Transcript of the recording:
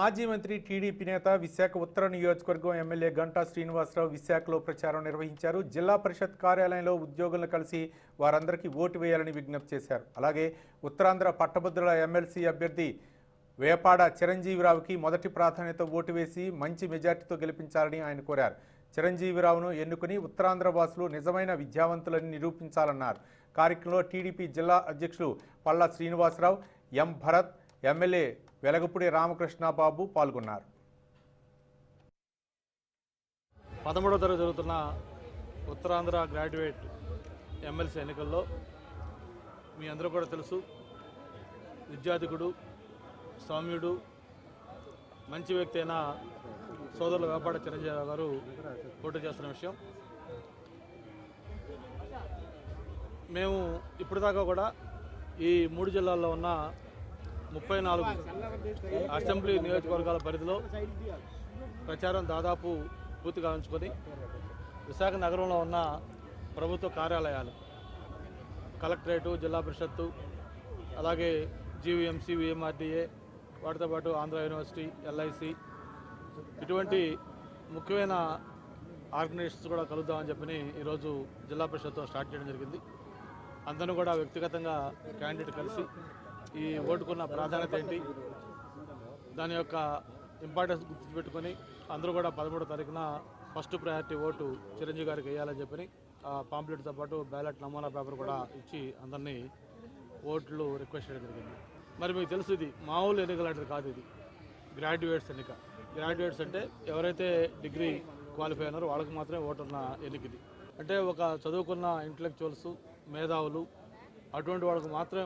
మాజీ మంత్రి టీడీపీ నేత విశాఖ ఉత్తర నియోజకవర్గం ఎమ్మెల్యే గంటా శ్రీనివాసరావు విశాఖలో ప్రచారం నిర్వహించారు. జిల్లా పరిషత్ కార్యాలయంలో ఉద్యోగులను కలిసి వారందరికీ ఓటు వేయాలని విజ్ఞప్తి చేశారు. అలాగే ఉత్తరాంధ్ర పట్టభద్రుల ఎమ్మెల్సీ అభ్యర్థి వేపాడ చిరంజీవిరావుకి మొదటి ప్రాధాన్యత ఓటు వేసి మంచి మెజార్టీతో గెలిపించాలని ఆయన కోరారు. చిరంజీవిరావును ఎన్నుకుని ఉత్తరాంధ్ర వాసులు నిజమైన విద్యావంతులని నిరూపించాలన్నారు. కార్యక్రమంలో టీడీపీ జిల్లా అధ్యక్షులు పల్లా శ్రీనివాసరావు ఎం భరత్ ఎమ్మెల్యే వెలగపూడి రామకృష్ణబాబు పాల్గొన్నారు. పదమూడవ తరగతి జరుగుతున్న ఉత్తరాంధ్ర గ్రాడ్యుయేట్ ఎమ్మెల్సీ ఎన్నికల్లో మీ అందరూ కూడా తెలుసు. విద్యాధికుడు సౌమ్యుడు మంచి వ్యక్తి అయిన సోదరుల వేపాడ చిరంజీవి గారు పోటీ చేస్తున్న విషయం. మేము ఇప్పటిదాకా కూడా ఈ మూడు జిల్లాల్లో ఉన్న ముప్పై నాలుగు అసెంబ్లీ నియోజకవర్గాల పరిధిలో ప్రచారం దాదాపు పూర్తిగా ఉంచుకొని విశాఖ నగరంలో ఉన్న ప్రభుత్వ కార్యాలయాలు కలెక్టరేటు జిల్లా పరిషత్తు అలాగే జీవీఎంసీ విఎంఆర్డీఏ వాటితో పాటు ఆంధ్ర యూనివర్సిటీ ఎల్ఐసి ఇటువంటి ముఖ్యమైన ఆర్గనైజేషన్స్ కూడా కలుద్దామని చెప్పని ఈరోజు జిల్లా పరిషత్తో స్టార్ట్ చేయడం జరిగింది. అందరూ కూడా వ్యక్తిగతంగా క్యాండిడేట్ కలిసి ఈ ఓటుకున్న ప్రాధాన్యత ఏంటి? దాని యొక్క ఇంపార్టెన్స్ గుర్తుపెట్టుకొని అందరూ కూడా పదమూడో తారీఖున ఫస్ట్ ప్రయారిటీ ఓటు చిరంజీవి గారికి వేయాలని చెప్పని ఆ పాంప్లెట్తో పాటు బ్యాలెట్ నమూనా పేపర్ కూడా ఇచ్చి అందరినీ ఓట్లు రిక్వెస్ట్ చేయడం జరిగింది. మరి మీకు తెలుసు ఇది మామూలు ఎన్నికల లాంటిది కాదు ఇది. గ్రాడ్యుయేట్స్ ఎన్నిక. గ్రాడ్యుయేట్స్ అంటే ఎవరైతే డిగ్రీ క్వాలిఫై అయినారో వాళ్ళకి మాత్రమే ఓటున్న ఎన్నికది ఎన్నిక ఇది. అంటే ఒక చదువుకున్న ఇంటలెక్చువల్స్ మేధావులు అటువంటి వాళ్ళకి మాత్రమే